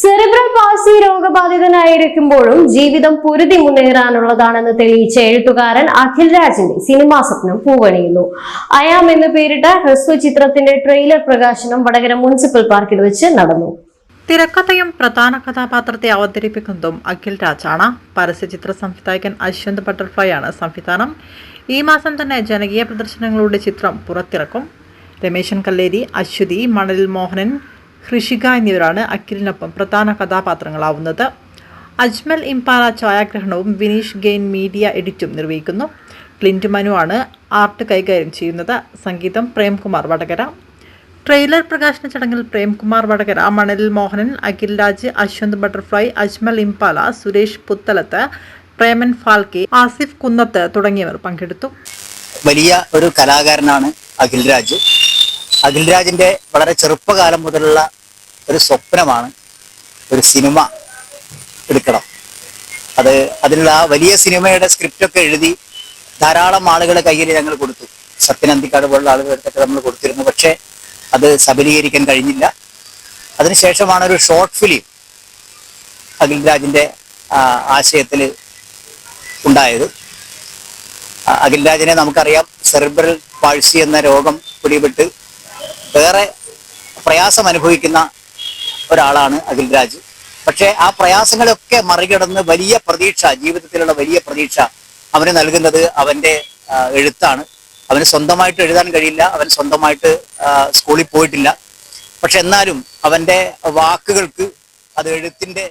Cerebral palsy രോഗബാധിതനായിരിക്കുമ്പോഴും ജീവിതം പൊരുതി മുന്നേറാനുള്ളതാണെന്ന് തെളിയിച്ച എഴുത്തുകാരൻ അഖിൽ രാജിന്റെ സിനിമാ സ്വപ്നം പൂവണിയുന്നു. അയാം എന്ന് പേരിട്ട ഹ്രസ്വ ചിത്രത്തിന്റെ ട്രെയിലർ പ്രകാശനം വടകര മുനിസിപ്പൽ പാർക്കിൽ വെച്ച് നടന്നു. തിരക്കഥയും പ്രധാന കഥാപാത്രത്തെ അവതരിപ്പിക്കുന്നതും അഖിൽ രാജാണ്. പരസ്യചിത്ര സംവിധായകൻ അശ്വന്ത് ബട്ടർഫ്ലൈ ആണ് സംവിധാനം. ഈ മാസം തന്നെ ജനകീയ പ്രദർശനങ്ങളുടെ ചിത്രം പുറത്തിറക്കും. രമേശൻ കല്ലേരി അശ്വതി മണലിൽ മോഹനൻ ഹൃഷിക എന്നിവരാണ് അഖിലിനൊപ്പം പ്രധാന കഥാപാത്രങ്ങളാവുന്നത്. അജ്മൽ ഇംപാല ഛായാഗ്രഹണവും വിനീഷ് ഗെയിൻ മീഡിയ എഡിറ്റും നിർവഹിക്കുന്നു. ക്ലിന്റ് മനു ആണ് ആർട്ട് കൈകാര്യം ചെയ്യുന്നത്. സംഗീതം പ്രേംകുമാർ വടകര. ട്രെയിലർ പ്രകാശന ചടങ്ങിൽ പ്രേംകുമാർ വടകര മണലിൽ മോഹനൻ അഖിൽ രാജ് അശ്വന്ത് ബട്ടർഫ്ലൈ അജ്മൽ ഇംപാല സുരേഷ് പുത്തലത്ത് പ്രേമൻ ഫാൽക്കെ ആസിഫ് കുന്നത്ത് തുടങ്ങിയവർ പങ്കെടുത്തു. വലിയ ഒരു കലാകാരനാണ് അഖിൽ രാജ്. അഖിൽ രാജിന്റെ വളരെ ചെറുപ്പകാലം മുതലുള്ള ഒരു സ്വപ്നമാണ് ഒരു സിനിമ എടുക്കണം. അത് അതിനുള്ള ആ വലിയ സിനിമയുടെ സ്ക്രിപ്റ്റൊക്കെ എഴുതി ധാരാളം ആളുകളെ കയ്യിൽ ഞങ്ങൾ കൊടുത്തു. സത്യനന്ദിക്കാട് പോലുള്ള ആളുകളെടുത്തൊക്കെ നമ്മൾ കൊടുത്തിരുന്നു. പക്ഷേ അത് സബലീകരിക്കാൻ കഴിഞ്ഞില്ല. അതിനുശേഷമാണ് ഒരു ഷോർട്ട് ഫിലിം അഖിൽ രാജിന്റെ ആശയത്തിൽ ഉണ്ടായത്. അഖിൽരാജിനെ അഖിൽ രാജിനെ നമുക്കറിയാം സെറിബ്രൽ പാഴ്സി എന്ന രോഗം പിടിപെട്ട് ഏറെ പ്രയാസം അനുഭവിക്കുന്ന ഒരാളാണ് അഖിൽ രാജ്. പക്ഷേ ആ പ്രയാസങ്ങളൊക്കെ മറികടന്ന് വലിയ പ്രതീക്ഷ ജീവിതത്തിലുള്ള വലിയ പ്രതീക്ഷ അവന് നൽകുന്നത് അവന്റെ എഴുത്താണ്. അവന് സ്വന്തമായിട്ട് എഴുതാൻ കഴിയില്ല അവൻ സ്വന്തമായിട്ട് സ്കൂളിൽ പോയിട്ടില്ല. പക്ഷെ എന്നാലും അവന്റെ വാക്കുകൾക്ക് അത് എഴുത്തിന്റെ